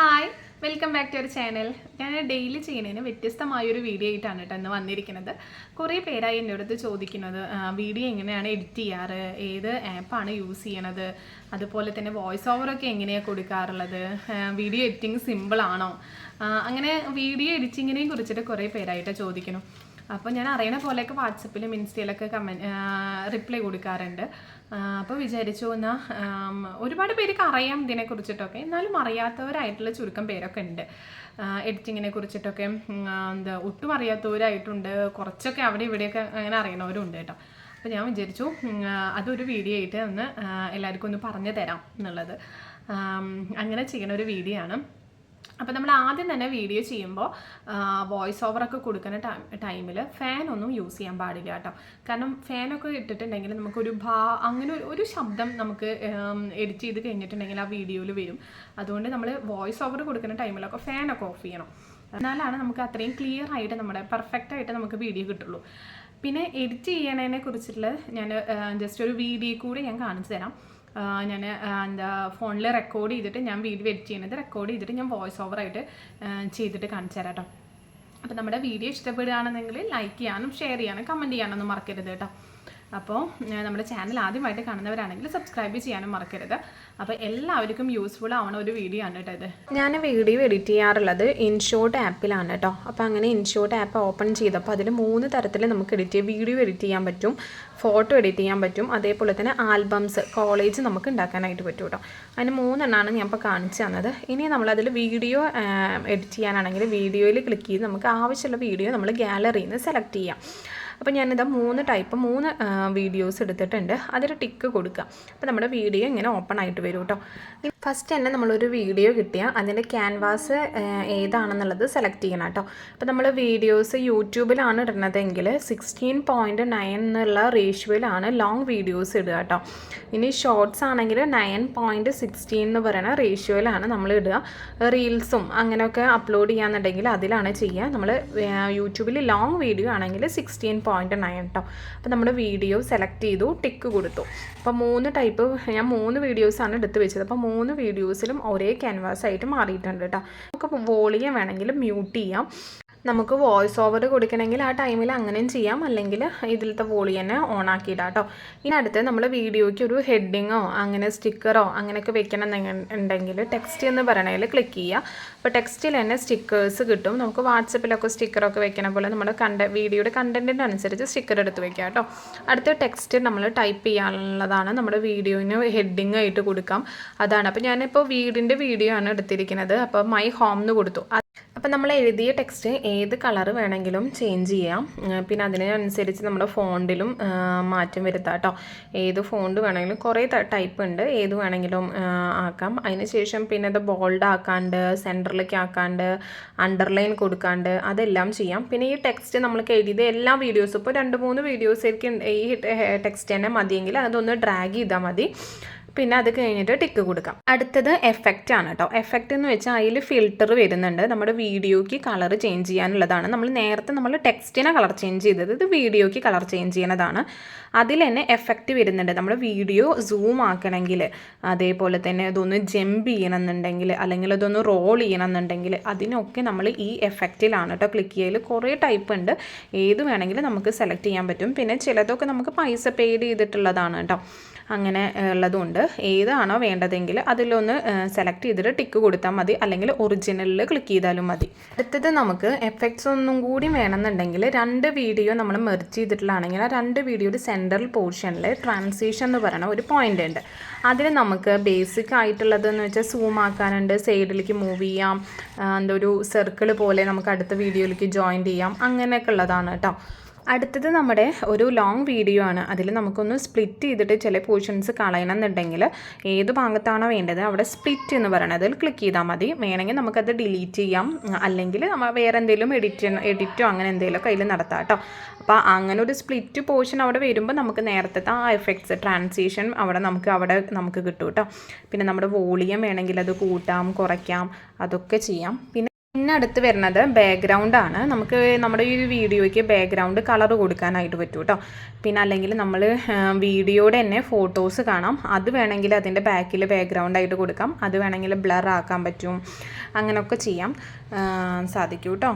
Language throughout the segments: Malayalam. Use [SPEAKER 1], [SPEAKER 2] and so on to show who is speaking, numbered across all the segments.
[SPEAKER 1] Hi welcome back to our channel ഞാൻ ഡെയിലി ചെയ്യുന്നതിന് വ്യത്യസ്തമായ ഒരു വീഡിയോ ആയിട്ടാണ് കേട്ടോ ഇന്ന് വന്നിരിക്കുന്നത്. കുറേ പേരായി എന്റെ അടുത്ത് ചോദിക്കുന്നത് വീഡിയോ എങ്ങനെയാണ് എഡിറ്റ് ചെയ്യാറ്? ഏത് ആപ്പാണ് യൂസ് ചെയ്യണത്? അതുപോലെ തന്നെ വോയിസ് ഓവറൊക്കെ എങ്ങനെയാണ് കൊടുക്കാറുള്ളത്? വീഡിയോ എഡിറ്റിംഗ് സിമ്പിൾ ആണോ? അങ്ങനെ വീഡിയോ എഡിറ്റിങ്ങിനെ കുറിച്ചിട്ട് കുറേ പേരായിട്ട് ചോദിക്കുന്നു. അപ്പോൾ ഞാൻ അറിയണ പോലെയൊക്കെ വാട്സപ്പിലും ഇൻസ്റ്റയിലൊക്കെ കമൻ റിപ്ലൈ കൊടുക്കാറുണ്ട്. അപ്പോൾ വിചാരിച്ചു എന്നാൽ ഒരുപാട് പേർക്ക് അറിയാം ഇതിനെ കുറിച്ചിട്ടൊക്കെ എന്നാലും അറിയാത്തവരായിട്ടുള്ള ചുരുക്കം പേരൊക്കെ ഉണ്ട്. എഡിറ്റിങ്ങിനെ കുറിച്ചിട്ടൊക്കെ എന്താ ഒട്ടും അറിയാത്തവരായിട്ടുണ്ട്. കുറച്ചൊക്കെ അവിടെ ഇവിടെയൊക്കെ അങ്ങനെ അറിയണവരുണ്ട് കേട്ടോ. അപ്പോൾ ഞാൻ വിചാരിച്ചു അതൊരു വീഡിയോ ആയിട്ട് ഒന്ന് എല്ലാവർക്കും ഒന്ന് പറഞ്ഞു തരാം എന്നുള്ളത്. അങ്ങനെ ചെയ്യണ ഒരു വീഡിയോ ആണ്. അപ്പോൾ നമ്മൾ ആദ്യം തന്നെ വീഡിയോ ചെയ്യുമ്പോൾ വോയിസ് ഓവറൊക്കെ കൊടുക്കുന്ന ടൈമിൽ ഫാൻ ഒന്നും യൂസ് ചെയ്യാൻ പാടില്ല കേട്ടോ. കാരണം ഫാനൊക്കെ ഇട്ടിട്ടുണ്ടെങ്കിൽ നമുക്കൊരു ഭാ അങ്ങനെ ഒരു- ശബ്ദം നമുക്ക് എഡിറ്റ് ചെയ്ത് കഴിഞ്ഞിട്ടുണ്ടെങ്കിൽ ആ വീഡിയോയിൽ വരും. അതുകൊണ്ട് നമ്മൾ വോയിസ് ഓവർ കൊടുക്കുന്ന ടൈമിലൊക്കെ ഫാനൊക്കെ ഓഫ് ചെയ്യണം. എന്നാലാണ് നമുക്ക് അത്രയും ക്ലിയർ ആയിട്ട് നമ്മുടെ പെർഫെക്റ്റ് ആയിട്ട് നമുക്ക് വീഡിയോ കിട്ടുള്ളൂ. പിന്നെ എഡിറ്റ് ചെയ്യണതിനെ കുറിച്ചിട്ടുള്ള ഞാൻ ജസ്റ്റ് ഒരു വീഡിയോ കൂടി ഞാൻ കാണിച്ചു തരാം. ഞാൻ എന്താ ഫോണിൽ റെക്കോർഡ് ചെയ്തിട്ട് ഞാൻ വീഡിയോ എഡിറ്റ് ചെയ്യുന്നത് റെക്കോർഡ് ചെയ്തിട്ട് ഞാൻ വോയിസ് ഓവർ ആയിട്ട് ചെയ്തിട്ട് കാണിച്ചു തരാം കേട്ടോ അപ്പോൾ നമ്മുടെ വീഡിയോ ഇഷ്ടപ്പെടുകയാണെന്നെങ്കിൽ ലൈക്ക് ചെയ്യാനും ഷെയർ ചെയ്യാനും കമന്റ് ചെയ്യാനൊന്നും മറക്കരുത് കേട്ടോ അപ്പോൾ നമ്മുടെ ചാനൽ ആദ്യമായിട്ട് കാണുന്നവരാണെങ്കിൽ സബ്സ്ക്രൈബ് ചെയ്യാനും മറക്കരുത്. അപ്പോൾ എല്ലാവർക്കും യൂസ്ഫുൾ ആവണ ഒരു വീഡിയോ ആണ് കേട്ടോ ഇത്.
[SPEAKER 2] ഞാൻ വീഡിയോ എഡിറ്റ് ചെയ്യാറുള്ളത് ഇൻഷോട്ട് ആപ്പിലാണ് കേട്ടോ. അപ്പോൾ അങ്ങനെ ഇൻഷോട്ട് ആപ്പ് ഓപ്പൺ ചെയ്തപ്പോൾ അതിൽ മൂന്ന് തരത്തിൽ നമുക്ക് എഡിറ്റ് വീഡിയോ എഡിറ്റ് ചെയ്യാൻ പറ്റും ഫോട്ടോ എഡിറ്റ് ചെയ്യാൻ പറ്റും അതേപോലെ തന്നെ ആൽബംസ് കോളേജ് നമുക്ക് ഉണ്ടാക്കാനായിട്ട് പറ്റും കേട്ടോ. അതിന് മൂന്നെണ്ണമാണ് ഞാൻ ഇപ്പോൾ കാണിച്ചു തന്നത്. ഇനി നമ്മളതിൽ വീഡിയോ എഡിറ്റ് ചെയ്യാനാണെങ്കിൽ വീഡിയോയിൽ ക്ലിക്ക് ചെയ്ത് നമുക്ക് ആവശ്യമുള്ള വീഡിയോ നമ്മൾ ഗാലറിയിൽ നിന്ന് സെലക്ട് ചെയ്യാം. അപ്പോൾ ഞാനിതാ മൂന്ന് ടൈപ്പ് മൂന്ന് വീഡിയോസ് എടുത്തിട്ടുണ്ട്. അതിൽ ടിക്ക് കൊടുക്കുക. അപ്പോൾ നമ്മുടെ വീഡിയോ ഇങ്ങനെ ഓപ്പൺ ആയിട്ട് വരും കേട്ടോ ഫസ്റ്റ് തന്നെ നമ്മളൊരു വീഡിയോ കിട്ടിയാൽ അതിന്റെ ക്യാൻവാസ് ഏതാണെന്നുള്ളത് സെലക്ട് ചെയ്യണം കേട്ടോ അപ്പോൾ നമ്മൾ വീഡിയോസ് യൂട്യൂബിലാണ് ഇടുന്നതെങ്കിൽ സിക്സ്റ്റീൻ പോയിന്റ് നയൻ എന്നുള്ള റേഷ്യോയിലാണ് ലോങ് വീഡിയോസ് ഇടുക കേട്ടോ ഇനി ഷോർട്സ് ആണെങ്കിൽ നയൻ പോയിന്റ് സിക്സ്റ്റീൻ എന്ന് പറയുന്ന റേഷ്യോയിലാണ് നമ്മൾ ഇടുക. റീൽസും അങ്ങനെയൊക്കെ അപ്ലോഡ് ചെയ്യാന്നുണ്ടെങ്കിൽ അതിലാണ് ചെയ്യുക. നമ്മൾ യൂട്യൂബിൽ ലോങ് വീഡിയോ ആണെങ്കിൽ സിക്സ്റ്റീൻ പോയിന്റ് നയൻ കേട്ടോ അപ്പോൾ നമ്മുടെ വീഡിയോ സെലക്ട് ചെയ്തു ടിക്ക് കൊടുത്തു. അപ്പോൾ മൂന്ന് ടൈപ്പ് ഞാൻ മൂന്ന് വീഡിയോസാണ് എടുത്ത് വെച്ചത്. അപ്പോൾ മൂന്ന് വീഡിയോസിലും ഒരേ ക്യാൻവാസ് ആയിട്ട് മാറിയിട്ടുണ്ട് കേട്ടോ നമുക്ക് വോളിയം വേണമെങ്കിൽ മ്യൂട്ട് ചെയ്യാം. നമുക്ക് വോയിസ് ഓവർ കൊടുക്കണമെങ്കിൽ ആ ടൈമിൽ അങ്ങനെയും ചെയ്യാം. അല്ലെങ്കിൽ ഇതിലത്തെ വോളി തന്നെ ഓൺ ആക്കിയിടാം കേട്ടോ ഇനി അടുത്ത് നമ്മൾ വീഡിയോയ്ക്ക് ഒരു ഹെഡിങ്ങോ അങ്ങനെ സ്റ്റിക്കറോ അങ്ങനെയൊക്കെ വെക്കണം ഉണ്ടെങ്കിൽ ടെക്സ്റ്റ് എന്ന് പറയണതിൽ ക്ലിക്ക് ചെയ്യുക അപ്പോൾ ടെക്സ്റ്റിൽ തന്നെ സ്റ്റിക്കേഴ്സ് കിട്ടും. നമുക്ക് വാട്സപ്പിലൊക്കെ സ്റ്റിക്കറൊക്കെ വെക്കണ പോലെ നമ്മുടെ കണ്ട വീഡിയോയുടെ കണ്ടന്റിന്റെ അനുസരിച്ച് സ്റ്റിക്കർ എടുത്ത് വെക്കാം കേട്ടോ അടുത്ത ടെക്സ്റ്റ് നമ്മൾ ടൈപ്പ് ചെയ്യാനുള്ളതാണ് നമ്മുടെ വീഡിയോയിന് ഹെഡിങ് ആയിട്ട് കൊടുക്കാം. അതാണ്. അപ്പോൾ ഞാനിപ്പോൾ വീടിന്റെ വീഡിയോ ആണ് എടുത്തിരിക്കുന്നത് അപ്പോൾ മൈ ഹോം എന്ന് കൊടുത്തു. അപ്പം നമ്മൾ എഴുതിയ ടെക്സ്റ്റ് ഏത് കളർ വേണമെങ്കിലും ചേഞ്ച് ചെയ്യാം. പിന്നെ അതിനനുസരിച്ച് നമ്മുടെ ഫോണ്ടിലും മാറ്റം വരുത്താം കേട്ടോ ഏത് ഫോണ്ട് വേണമെങ്കിലും കുറേ ടൈപ്പ് ഉണ്ട്. ഏത് വേണമെങ്കിലും ആക്കാം. അതിന് ശേഷം പിന്നെ അത് ബോൾഡ് ആക്കാണ്ട് സെന്ററിലേക്ക് ആക്കാണ്ട് അണ്ടർലൈൻ കൊടുക്കാണ്ട് അതെല്ലാം ചെയ്യാം. പിന്നെ ഈ ടെക്സ്റ്റ് നമ്മൾ എഴുതിയത് എല്ലാ വീഡിയോസും ഇപ്പോൾ രണ്ട് മൂന്ന് വീഡിയോസ് വീഡിയോസിലേക്ക് ഈ ടെക്സ്റ്റ് തന്നെ മതിയെങ്കിൽ അതൊന്ന് ഡ്രാഗ് ചെയ്താൽ മതി. പിന്നെ അത് കഴിഞ്ഞിട്ട് ടിക്ക് കൊടുക്കാം. അടുത്തത് എഫക്റ്റ് ആണ് കേട്ടോ. എഫക്റ്റ് എന്ന് വെച്ചാൽ അതിൽ ഫിൽറ്റർ വരുന്നുണ്ട്. നമ്മുടെ വീഡിയോയ്ക്ക് കളർ ചേഞ്ച് ചെയ്യാനുള്ളതാണ്. നമ്മൾ നേരത്തെ നമ്മൾ ടെക്സ്റ്റിനെ കളർ ചേഞ്ച് ചെയ്തത് ഇത് വീഡിയോയ്ക്ക് കളർ ചേഞ്ച് ചെയ്യുന്നതാണ്. അതിൽ തന്നെ എഫക്റ്റ് വരുന്നുണ്ട്. നമ്മുടെ വീഡിയോ സൂം ആക്കണമെങ്കിൽ അതേപോലെ തന്നെ അതൊന്ന് ജമ്പ് ചെയ്യണമെന്നുണ്ടെങ്കിൽ അല്ലെങ്കിൽ അതൊന്ന് റോൾ ചെയ്യണമെന്നുണ്ടെങ്കിൽ അതിനൊക്കെ നമ്മൾ ഈ എഫക്റ്റിലാണ് കേട്ടോ ക്ലിക്ക് ചെയ്യൽ കുറേ ടൈപ്പ് ഉണ്ട്. ഏത് വേണമെങ്കിലും നമുക്ക് സെലക്ട് ചെയ്യാൻ പറ്റും. പിന്നെ ചിലതൊക്കെ നമുക്ക് പൈസ പെയ്ഡ് ചെയ്തിട്ടുള്ളതാണ് കേട്ടോ. അങ്ങനെ ഉള്ളതുകൊണ്ട് ഏതാണോ വേണ്ടതെങ്കിൽ അതിലൊന്ന് സെലക്ട് ചെയ്തിട്ട് ടിക്ക് കൊടുത്താൽ മതി. അല്ലെങ്കിൽ ഒറിജിനലിൽ ക്ലിക്ക് ചെയ്താലും മതി. അടുത്തത് നമുക്ക് എഫക്ട്സ് ഒന്നും കൂടി വേണമെന്നുണ്ടെങ്കിൽ രണ്ട് വീഡിയോ നമ്മൾ മെർജ് ചെയ്തിട്ടുള്ളതാണെങ്കിൽ ആ രണ്ട് വീഡിയോയുടെ സെൻട്രൽ പോർഷനിൽ ട്രാൻസിഷൻ എന്ന് പറയുന്ന ഒരു പോയിന്റ് ഉണ്ട്. അതിൽ നമുക്ക് ബേസിക് ആയിട്ടുള്ളതെന്ന് വെച്ചാൽ സൂം ആക്കാനുണ്ട് സൈഡിലേക്ക് മൂവ് ചെയ്യാം എന്തൊരു സർക്കിൾ പോലെ നമുക്ക് അടുത്ത വീഡിയോയിലേക്ക് ജോയിൻ ചെയ്യാം അങ്ങനെയൊക്കെ ഉള്ളതാണ് കേട്ടോ. അടുത്തത് നമ്മുടെ ഒരു ലോങ് വീഡിയോ ആണ്. അതിൽ നമുക്കൊന്ന് സ്പ്ലിറ്റ് ചെയ്തിട്ട് ചില പോർഷൻസ് കളയണം എന്നുണ്ടെങ്കിൽ ഏത് ഭാഗത്താണോ വേണ്ടത് അവിടെ സ്പ്ലിറ്റ് എന്ന് പറയുന്നത് ക്ലിക്ക് ചെയ്താൽ മതി. വേണമെങ്കിൽ നമുക്കത് ഡിലീറ്റ് ചെയ്യാം. അല്ലെങ്കിൽ വേറെ എന്തെങ്കിലും എഡിറ്റ് എഡിറ്റോ അങ്ങനെ എന്തെങ്കിലുമൊക്കെ അതിൽ നടത്താം കേട്ടോ. അപ്പോൾ അങ്ങനെ ഒരു സ്പ്ലിറ്റ് പോർഷൻ അവിടെ വരുമ്പോൾ നമുക്ക് നേരത്തെ ആ എഫക്ട്സ് ട്രാൻസിഷൻ അവിടെ നമുക്ക് അവിടെ നമുക്ക് കിട്ടും കേട്ടോ. പിന്നെ നമ്മുടെ വോളിയം വേണമെങ്കിൽ അത് കൂട്ടാം കുറയ്ക്കാം അതൊക്കെ ചെയ്യാം. പിന്നെ പിന്നെ അടുത്ത് വരുന്നത് ബാക്ക്ഗ്രൗണ്ട് ആണ്. നമുക്ക് നമ്മുടെ ഈ വീഡിയോയ്ക്ക് ബാക്ക്ഗ്രൗണ്ട് കളർ കൊടുക്കാനായിട്ട് പറ്റും കേട്ടോ പിന്നെ അല്ലെങ്കിൽ നമ്മൾ വീഡിയോയുടെ തന്നെ ഫോട്ടോസ് കാണാം. അത് വേണമെങ്കിൽ അതിന്റെ ബാക്കിൽ ബാക്ക്ഗ്രൗണ്ട് ആയിട്ട് കൊടുക്കാം. അത് വേണമെങ്കിൽ ബ്ലർ ആക്കാൻ പറ്റും. അങ്ങനെയൊക്കെ ചെയ്യാം. സാധിക്കും കേട്ടോ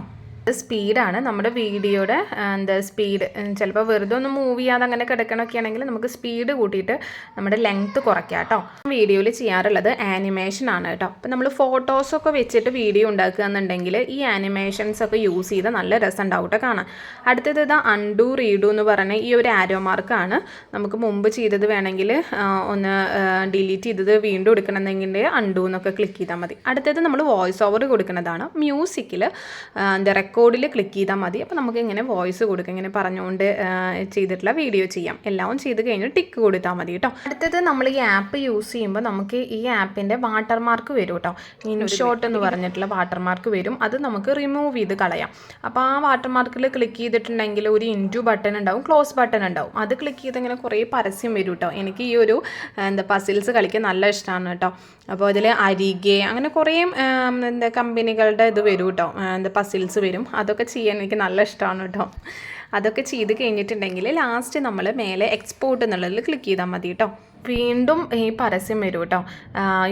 [SPEAKER 2] സ്പീഡാണ് നമ്മുടെ വീഡിയോയുടെ എന്താ സ്പീഡ് ചിലപ്പോൾ വെറുതെ ഒന്ന് മൂവ് ചെയ്യാതെ അങ്ങനെ കിടക്കണമൊക്കെ ആണെങ്കിൽ നമുക്ക് സ്പീഡ് കൂട്ടിയിട്ട് നമ്മുടെ ലെങ്ത്ത് കുറയ്ക്കാം കേട്ടോ. വീഡിയോയിൽ ചെയ്യാറുള്ളത് ആനിമേഷൻ ആണ് കേട്ടോ. അപ്പോൾ നമ്മൾ ഫോട്ടോസൊക്കെ വെച്ചിട്ട് വീഡിയോ ഉണ്ടാക്കുക എന്നുണ്ടെങ്കിൽ ഈ ആനിമേഷൻസ് ഒക്കെ യൂസ് ചെയ്ത് നല്ല രസം ഉണ്ടാവും കാണാം അടുത്തത് ഇതാ അൺഡു റീഡു എന്ന് പറഞ്ഞ ഈ ഒരു ആരോ മാർക്കാണ് നമുക്ക് മുമ്പ് ചെയ്തത് വേണമെങ്കിൽ ഒന്ന് ഡിലീറ്റ് ചെയ്തത് വീണ്ടും എടുക്കണമെന്നെങ്കിൽ അൺഡു എന്നൊക്കെ ക്ലിക്ക് ചെയ്താൽ മതി. അടുത്തത് നമ്മൾ വോയിസ് ഓവർ കൊടുക്കുന്നതാണ്. മ്യൂസിക്കിൽ എന്താ റെക്കോർഡിൽ ക്ലിക്ക് ചെയ്താൽ മതി. അപ്പോൾ നമുക്ക് ഇങ്ങനെ വോയിസ് കൊടുക്കുക ഇങ്ങനെ പറഞ്ഞുകൊണ്ട് ചെയ്തിട്ടുള്ള വീഡിയോ ചെയ്യാം. എല്ലാം ചെയ്ത് കഴിഞ്ഞ് ടിക്ക് കൊടുത്താൽ മതി കേട്ടോ. അടുത്തത് നമ്മൾ ഈ ആപ്പ് യൂസ് ചെയ്യുമ്പോൾ നമുക്ക് ഈ ആപ്പിന്റെ വാട്ടർമാർക്ക് വരും കേട്ടോ. ഇൻഷോട്ട് എന്ന് പറഞ്ഞിട്ടുള്ള വാട്ടർമാർക്ക് വരും. അത് നമുക്ക് റിമൂവ് ചെയ്ത് കളയാം. അപ്പോൾ ആ വാട്ടർമാർക്കിൽ ക്ലിക്ക് ചെയ്തിട്ടുണ്ടെങ്കിൽ ഒരു ഇന്റു ബട്ടൺ ഉണ്ടാവും ക്ലോസ് ബട്ടൺ ഉണ്ടാവും. അത് ക്ലിക്ക് ചെയ്ത് ഇങ്ങനെ കുറേ പരസ്യം വരും കേട്ടോ. എനിക്ക് ഈ ഒരു എന്താ പസിൽസ് കളിക്കാൻ നല്ല ഇഷ്ടമാണ് കേട്ടോ. അപ്പോൾ അതിൽ അരികെ അങ്ങനെ കുറേ എന്താ കമ്പനികളുടെ ഇത് വരും കേട്ടോ. എന്താ പസിൽസ് വരും. അതൊക്കെ ചെയ്യാൻ എനിക്ക് നല്ല ഇഷ്ടമാണ് കേട്ടോ. അതൊക്കെ ചെയ്ത് കഴിഞ്ഞിട്ടുണ്ടെങ്കിൽ ലാസ്റ്റ് നമ്മൾ മേലെ എക്സ്പോർട്ട് എന്നുള്ളതിൽ ക്ലിക്ക് ചെയ്താൽ മതി കേട്ടോ. വീണ്ടും ഈ പരസ്യം വരും കേട്ടോ.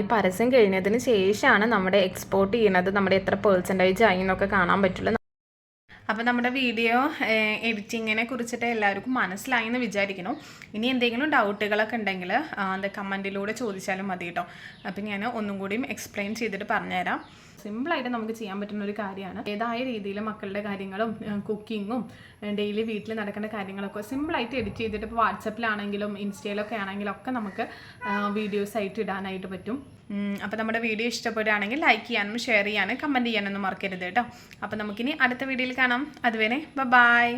[SPEAKER 2] ഈ പരസ്യം കഴിഞ്ഞതിന് ശേഷമാണ് നമ്മുടെ എക്സ്പോർട്ട് ചെയ്യുന്നത് നമ്മുടെ എത്ര പേഴ്സന്റേജ് ആയി എന്നൊക്കെ കാണാൻ പറ്റുള്ളൂ.
[SPEAKER 1] അപ്പോൾ നമ്മുടെ വീഡിയോ എഡിറ്റിങ്ങിനെ കുറിച്ചിട്ട് എല്ലാവർക്കും മനസ്സിലായി എന്ന് വിചാരിക്കണം ഇനി എന്തെങ്കിലും ഡൗട്ടുകളൊക്കെ ഉണ്ടെങ്കിൽ അത് കമന്റിലൂടെ ചോദിച്ചാലും മതി കേട്ടോ. അപ്പോൾ ഞാൻ ഒന്നും കൂടിയും എക്സ്പ്ലെയിൻ ചെയ്തിട്ട് പറഞ്ഞുതരാം. സിമ്പിളായിട്ട് നമുക്ക് ചെയ്യാൻ പറ്റുന്ന ഒരു കാര്യമാണ്. ഏതായ രീതിയിൽ മക്കളുടെ കാര്യങ്ങളും കുക്കിങ്ങും ഡെയിലി വീട്ടിൽ നടക്കേണ്ട കാര്യങ്ങളൊക്കെ സിമ്പിളായിട്ട് എഡിറ്റ് ചെയ്തിട്ട് ഇപ്പോൾ വാട്സപ്പിലാണെങ്കിലും ഇൻസ്റ്റയിലൊക്കെ ആണെങ്കിലും ഒക്കെ നമുക്ക് വീഡിയോസ് ആയിട്ട് ഇടാനായിട്ട് പറ്റും. അപ്പോൾ നമ്മുടെ വീഡിയോ ഇഷ്ടപ്പെടുകയാണെങ്കിൽ ലൈക്ക് ചെയ്യാനും ഷെയർ ചെയ്യാനും കമന്റ് ചെയ്യാനൊന്നും മറക്കരുത് കേട്ടോ. അപ്പോൾ നമുക്കിനി അടുത്ത വീഡിയോയിൽ കാണാം. അതുവരെ ബൈ